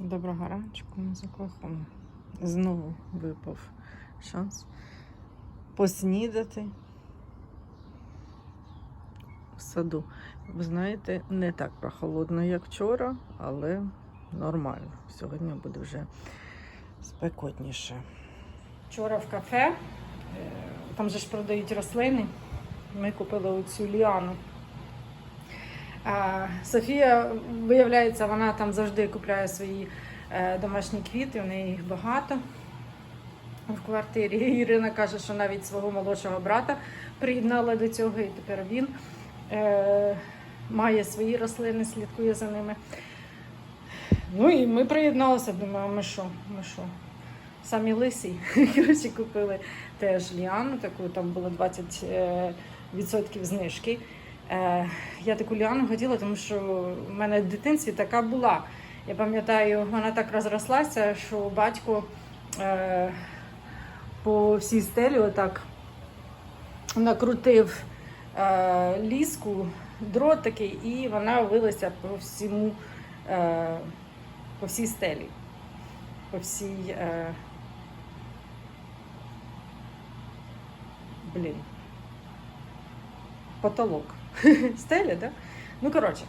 Доброго раночку з Оклахоми. Знову випав шанс поснідати в саду. Ви знаєте, не так прохолодно, як вчора, але нормально. Сьогодні буде вже спекотніше. Вчора в кафе, е, там же ж продають рослини. Ми купили оцю ліану. Софія, виявляється, вона там завжди купляє свої е, домашні квіти, у неї їх багато в квартирі. Ірина каже, що навіть свого молодшого брата приєднала до цього, і тепер він е, має свої рослини, слідкує за ними. Ну і ми приєдналися, думаю, ми що, ми що? Самі лисі. Коротше, купили теж ліану, таку там було 20% е, знижки. Е, я таку ліану хотіла, тому що в мене в дитинстві така була. Я пам'ятаю, вона так розрослася, що батько е, по всій стелі отак накрутив е, ліску, дрот такий, і вона вилася по всьому, е, по всій стелі. По всій. Е, блін. Потолок. Стеля, так? Ну, коротше,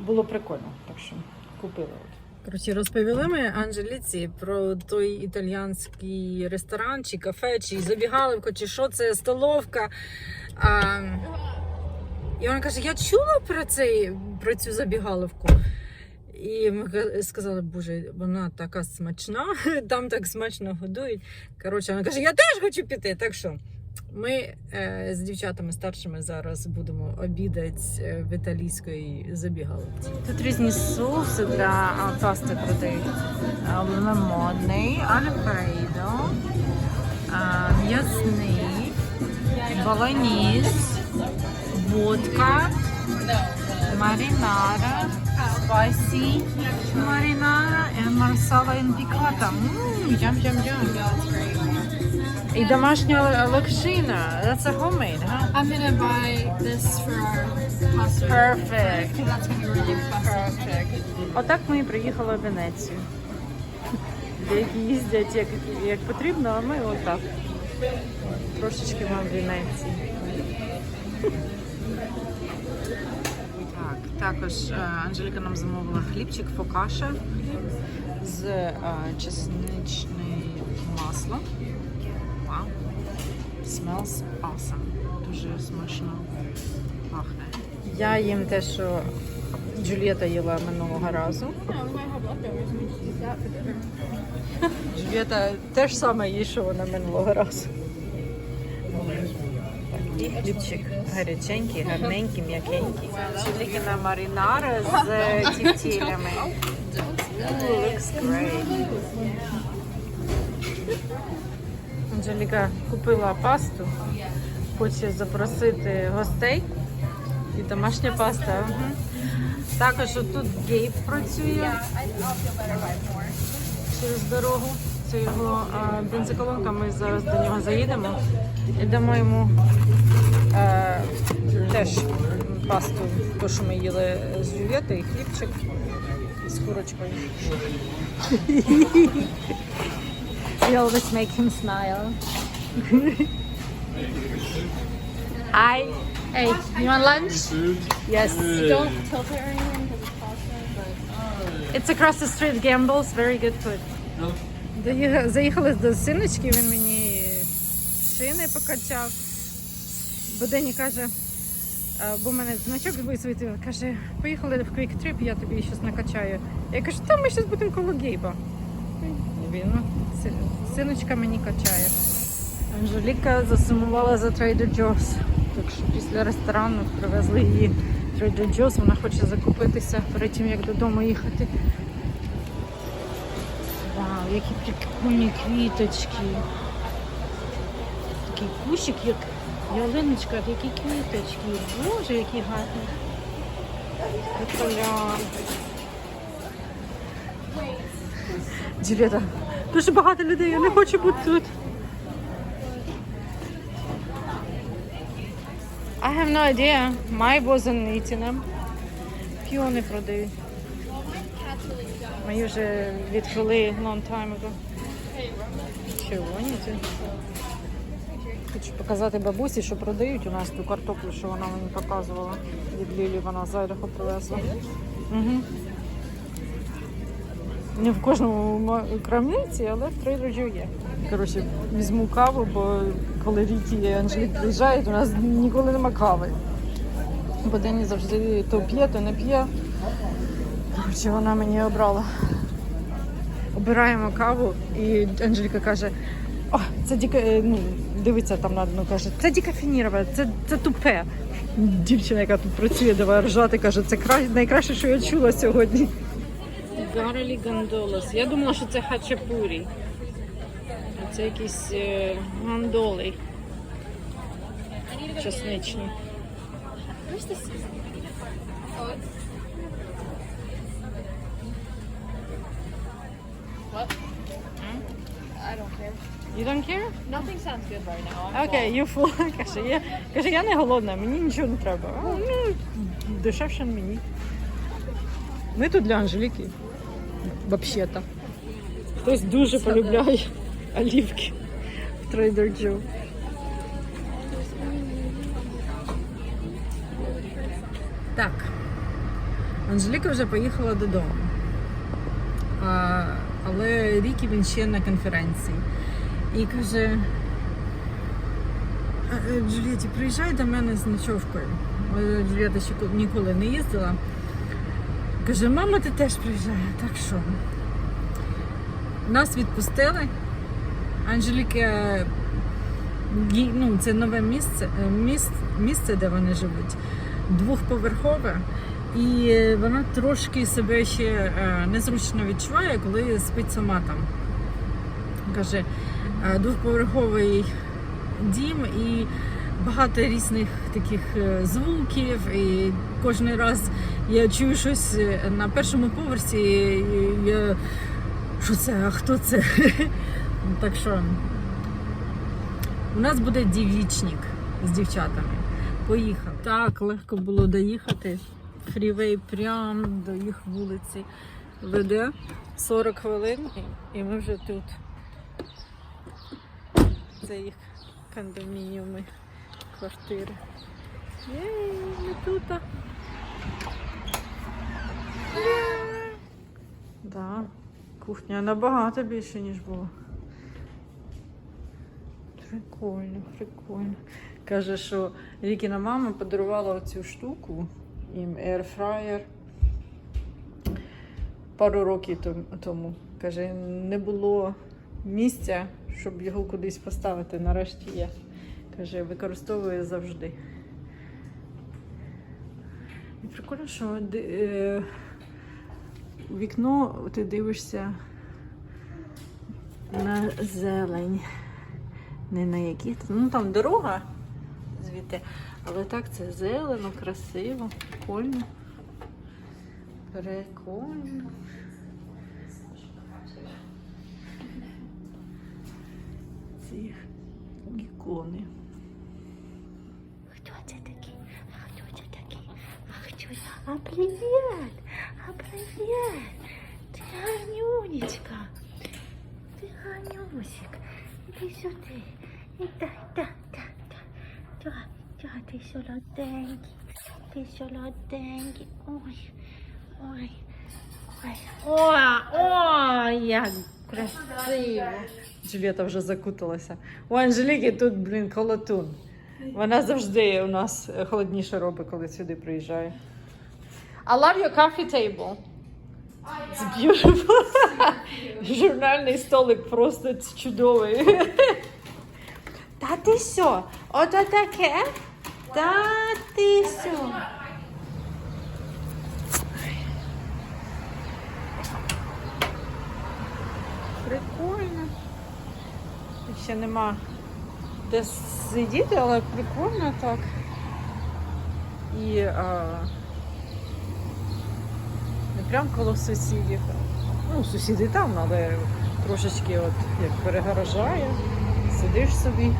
було прикольно, так що купила. От. Коротше, розповіли ми Анжеліці про той італіянський ресторан, чи кафе, чи забігалівка, чи що це столовка. А, і вона каже: Я чула про цей, про цю забігаловку. І ми сказали, боже, вона така смачна, там так смачно годують. Коротше, вона каже, я теж хочу піти. Так що ми е, з дівчатами старшими зараз будемо обідати е, в італійської забігаловці. Тут різні соуси для пасти продають. А, Лимонний, альфредо, м'ясний, болоніс, водка, маринара, спайсі маринара і марсала індиката. Ям-ям-ям. І домашня локшина. That's a homemade, huh? I'm gonna buy this for our pasta. Perfect. That's gonna be really. Perfect. Отак ми і приїхали в Венецію. Деякі їздять як, як потрібно, а ми отак. Трошечки вам в Венеції. Так, також е, Анжеліка нам замовила хлібчик фокаша з е, чесничним маслом. Smells awesome. Дуже смачно пахне. Я їм те, що Джульєта їла минулого разу. Джульєта те ж саме їсть, що вона минулого разу. І хлібчик гаряченький, гарненький, м'якенький. Чилікіна маринара з тівтілями. Looks great. Анжеліка купила пасту, хоче запросити гостей. І домашня паста. Також тут гейб працює через дорогу. Це його а, бензоколонка. Ми зараз до нього заїдемо і дамо йому е, теж пасту, ту, що ми їли з Джульєти, і хлібчик з курочкою. We always make him smile. Hi. Hey, you want lunch? Yes. Don't tilt it or anything because it's pasta, but It's across the street, Gambles. Very good food. Доїха- Заїхали до синочки, він мені шини покачав. Бо Дені каже, а, бо в мене значок висвітив, каже, поїхали в Quick Trip, я тобі щось накачаю. Я кажу, та ми зараз будемо коло Гейба. І він, ну, синочка мені качає. Анжеліка засумувала за Trader Joe's. Так що після ресторану привезли її Trader Joe's, вона хоче закупитися перед тим, як додому їхати. Вау, які прикольні квіточки. Такий кущик, як ялиночка, які квіточки. Боже, які гарні. Приколя. Ділета, дуже багато людей, я не хочу бути тут. I have no idea. My wasn't eating them. Піони продають. її вже відкрили long time ago. Червоні ці. Хочу показати бабусі, що продають у нас ту картоплю, що вона мені показувала. Від Лілі вона з привезла. Угу. Не в кожному крамниці, але в Joe є. Коротше, візьму каву, бо коли Рікі і Анжелік приїжджають, у нас ніколи нема кави. Бо Дені завжди то п'є, то не п'є. Коротше, вона мені обрала. Обираємо каву, і Анжеліка каже: О, це діка, е, ну, дивиться там на одну, каже, це дікафінірове, це, це тупе. Дівчина, яка тут працює, давай ржати, каже, це кра... найкраще, що я чула сьогодні. Гарелі гандолас. Я думала, що це хачапурі. Це якісь е, гандоли. Чесничні. What? I don't care. You don't care? Nothing sounds good right now. I'm Окей, full. you full. Каже, я, каже, я не голодна, мені нічого не треба. А, ну, дешевше мені. Ми тут для Анжеліки. Взагалі-то. Хтось дуже полюбляє олівки в Trader Joe. Так. Анжеліка вже поїхала додому. А, але Рікі він ще на конференції. І каже: «Е, е, приїжджай до мене з ночовкою. Е, ще ко- ніколи не їздила. Каже, мама, ти теж приїжджай. Так що? Нас відпустили. Анжеліка, ну, це нове місце, е, міс- місце, де вони живуть, двохповерхове. І е, вона трошки себе ще е, незручно відчуває, коли спить сама там. Каже, е, двохповерховий дім і багато різних таких е, звуків. І кожен раз я чую щось е, на першому поверсі. і Я... Що це? А хто це? Так що у нас буде дівічник з дівчатами. Поїхав. Так, легко було доїхати. Фрівей прямо до їх вулиці веде 40 хвилин, і ми вже тут. Це їх кондомініуми, квартири. Єй, ми тут. Да, кухня набагато більше, ніж було. Прикольно, прикольно. Каже, що Вікіна мама подарувала оцю штуку, їм airfryer пару років тому. Каже, не було місця, щоб його кудись поставити. Нарешті є. Каже, використовує завжди. І прикольно, що е, у вікно ти дивишся на зелень. Не на яких. Ну там дорога звідти. Але так це зелено, красиво, прикольно. Прикольно. Ці ікони. Хто це такий? А хто це такий? Це? А привіт! А привіт! Ти гарнюнечка. Ти гарнюсик. Іди сюди. Іди, так, так, так. Так, так, ти солоденький. Ти солоденький. Ой, ой, ой. Ой, ой, як красиво. Джулієта вже закуталася. У Анжеліки тут, блін, колотун. Вона завжди у нас е, холодніше робить, коли сюди приїжджає. I love your coffee table. It's beautiful. Журнальний столик просто чудовий. Та ти що? Ото таке? Та ти що? Прикольно. Ще нема де сидіти, але прикольно так. І а, не прям коло сусідів. Ну, сусіди там, але трошечки от як перегорожає. Сидиш собі.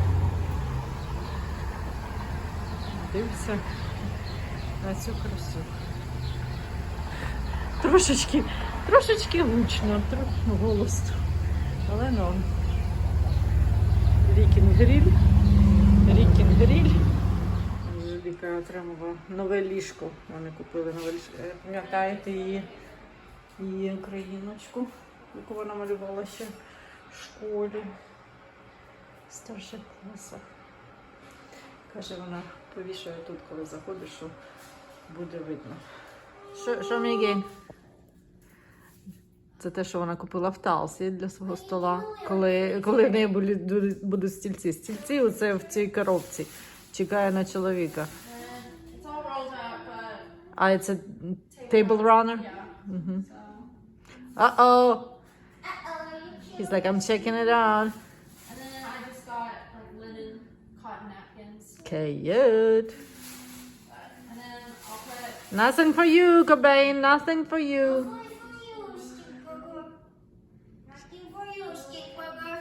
Дивишся на цю красу. Трошечки Трошечки гучно, трохи голосно. Але ну. Рікін гріль. Анжеліка отримала нове ліжко. Вони купили нове ліжко. Е, Пам'ятаєте її, її україночку, яку вона малювала ще в школі. В старших класах. Каже, вона повішає тут, коли заходиш, що буде видно. Що, що Мігель? Це те, що вона купила в Талсі для свого стола, коли, коли в неї будуть стільці. Стільці оце в цій коробці. Чекає на чоловіка. but А це table runner? yeah. Угу. So, Uh-oh. He's like, I'm checking it out. and then I just got like linen cotton napkins, Cute. and then I'll put Nothing for you, Cobain. Nothing for you. Nothing for you, stick burger.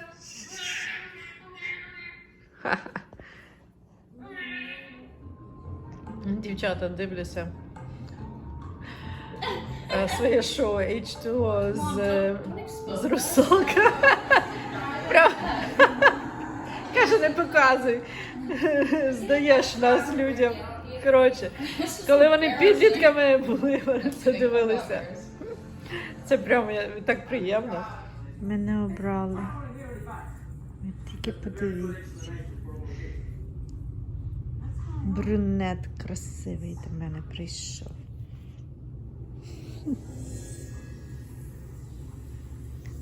Дівчата, дивлюся. Своє шоу H2O з, з русалка. Каже, не показуй. Здаєш нас людям. Коротше, коли вони підлітками були, вони це дивилися. Це прям так приємно. Мене обрали. Ви тільки подивіться. Брюнет красивий до мене прийшов.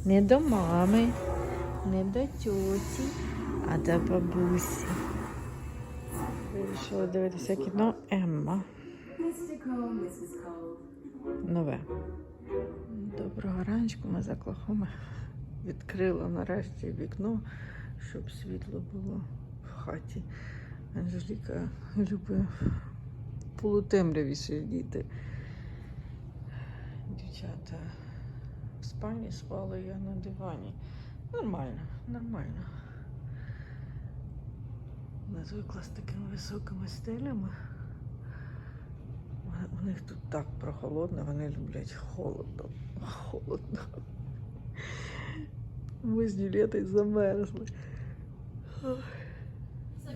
Не до мами, не до тьоті, а до бабусі. Вирішила дивитися кіно Емма. Нове. Доброго раночку, ми з Оклахоми. Відкрила нарешті вікно, щоб світло було в хаті. Анжеліка любить полутемряві сидіти. Дівчата в спальні спали я на дивані. Нормально, нормально. Не звикла з такими високими стелями. У- них тут так прохолодно, вони люблять холодно. Холодно. Ми з Юлєтою замерзли.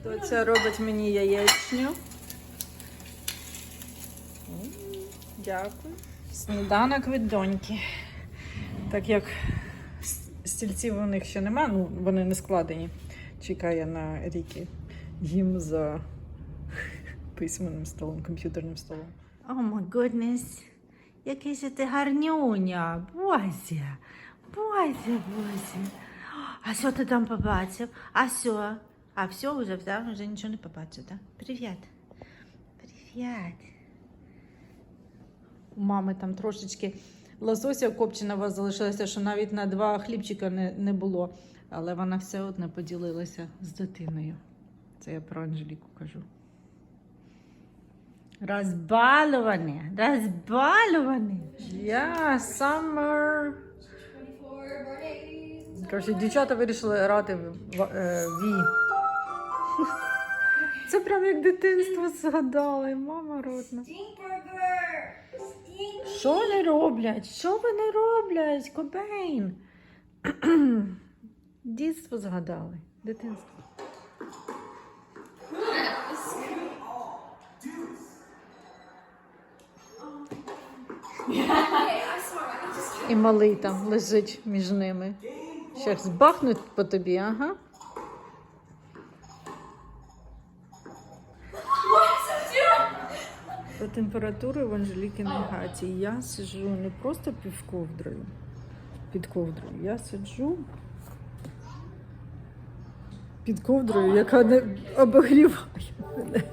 Доця робить мені яєчню. Дякую. Сніданок від доньки. Так як стільців у них ще нема, ну вони не складені. Чекає на ріки їм за письменним столом, комп'ютерним столом. О май гуднес, який же ти гарнюня, Бозя, Бозя, Бозя. А що ти там побачив? А що? А все вже, все, вже нічого не побачив, так? Привіт. Привіт. У мами там трошечки лосося копченого залишилося, що навіть на два хлібчика не, не було. Але вона все одно поділилася з дитиною. Це я про Анжеліку кажу. Розбалювані, розбалювані. Я summer. 24. Коротше, дівчата вирішили грати в в- е, Ві. Це прям як дитинство згадали, мама родна. Що вони роблять? Що вони роблять? Кобейн? Дітство згадали. Дитинство. І малий там лежить між ними. Ще збахнуть по тобі, ага. Про температуру в Анжелікіній хаті. Я сиджу не просто під ковдрою, під ковдрою. Я сиджу під ковдрою, яка не обогріває мене.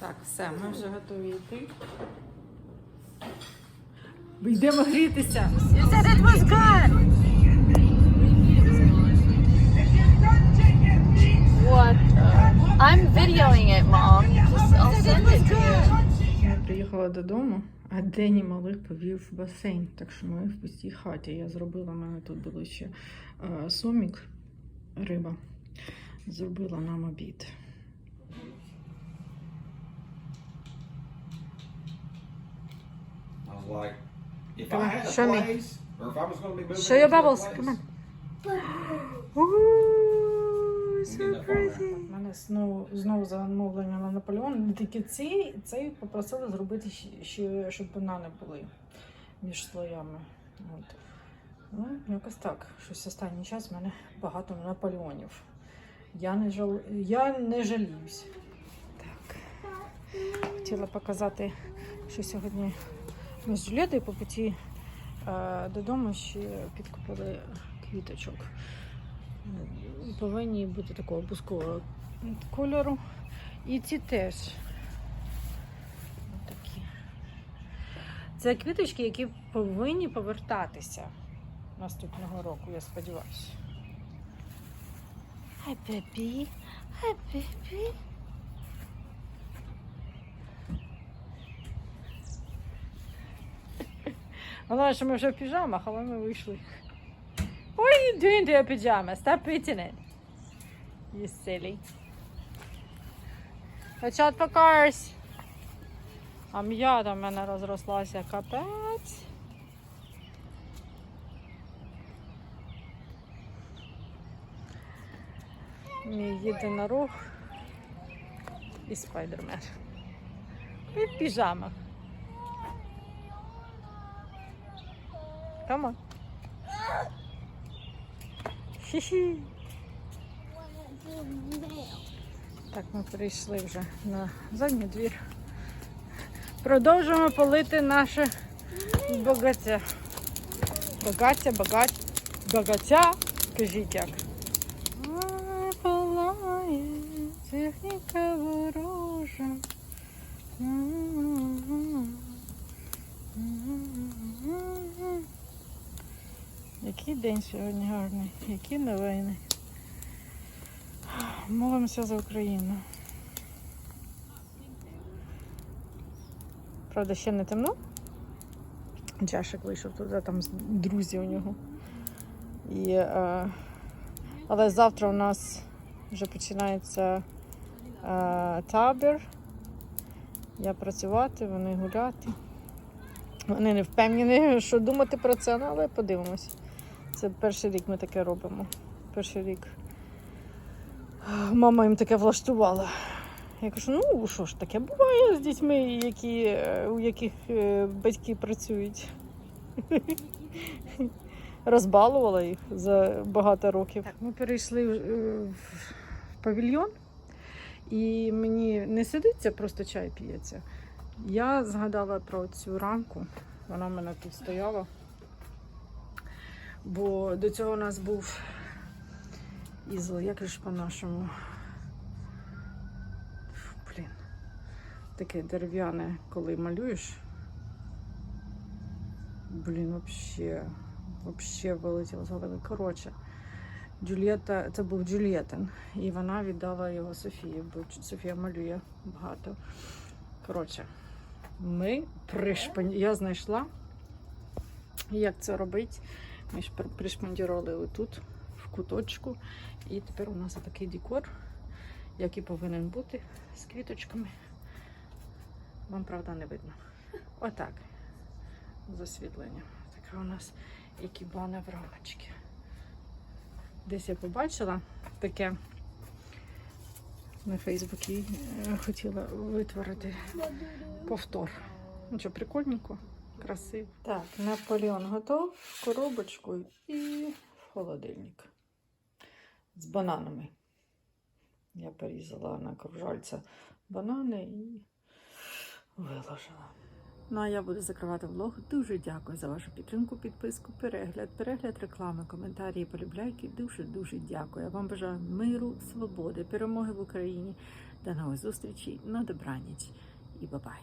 Так, все, ми вже готові йти. Ми йдемо грітися. You said it. What? I'm videoing it, Mom. Just, I'll send it to you. Я приїхала додому, а Дені малих повів в басейн. Так що ми в пустій хаті. Я зробила, в мене тут було ще е, сомік риба зробила нам обід. I was like, if Come I on, had a show me. place, or if I was going to be moving Show your into a bubbles. place, Come on. Ooh, so. У мене знову, знову замовлення на Наполеон. Не тільки цей, цей попросили зробити ще- ще, щоб банани були між слоями. От. Ну, якось так. Щось останній час в мене багато наполеонів. Я не, жал... Я не жаліюсь. Так. Хотіла показати, що сьогодні з Джулією по путі е, додому ще підкупили квіточок. Повинні бути такого бускового кольору. І ці теж. Такі. Це квіточки, які повинні повертатися наступного року, я сподіваюся. Hi, baby. Hi, baby. Вона що ми вже в піжамах, але ми вийшли. What are you doing to your pajamas? Stop eating it. You silly. Watch out for cars. А м'ята в мене розрослася капець. Мій єдинорог і спайдермен. І в піжамах. Come on. Так, ми прийшли вже на задній двір. Продовжуємо полити наше багаття. Багаття, багаття, багаття. Кажіть як. Палає техніка ворожа. День сьогодні гарний, які новини. Молимося за Україну. Правда, ще не темно. Джашик вийшов туди, там друзі у нього. І, е, але завтра у нас вже починається е, табір. Я працювати, вони гуляти. Вони не впевнені, що думати про це, ну, але подивимось. Це перший рік ми таке робимо. Перший рік. Мама їм таке влаштувала. Я кажу, ну що ж таке буває з дітьми, які, у яких е, батьки працюють. Розбалувала їх за багато років. Так, ми перейшли е, в павільйон, і мені не сидиться, просто чай п'ється. Я згадала про цю рамку. Вона в мене тут стояла. Бо до цього у нас був ізл, як ж по-нашому. Блін. Таке дерев'яне, коли малюєш. Блін, вообще, вообще вилетіло з голови. Коротше, Джульєта, це був Джульєтин, і вона віддала його Софії, бо Софія малює багато. Коротше, ми пришпань... Я знайшла, як це робити. Ми ж при- пришпандірували тут, в куточку. І тепер у нас такий декор, який повинен бути з квіточками. Вам, правда, не видно. Отак. З освітленням. Така у нас ікібана в рамочці. Десь я побачила таке на Фейсбуці. е, Хотіла витворити повтор. Ну що, прикольненько, красиво. Так, Наполеон готов в коробочку і в холодильник. З бананами. Я порізала на кружальця банани і виложила. Ну а я буду закривати влог. Дуже дякую за вашу підтримку, підписку, перегляд, перегляд реклами, коментарі, полюбляйки. Дуже дуже дякую. Я вам бажаю миру, свободи, перемоги в Україні. До нових зустрічей на добраніч і бабай.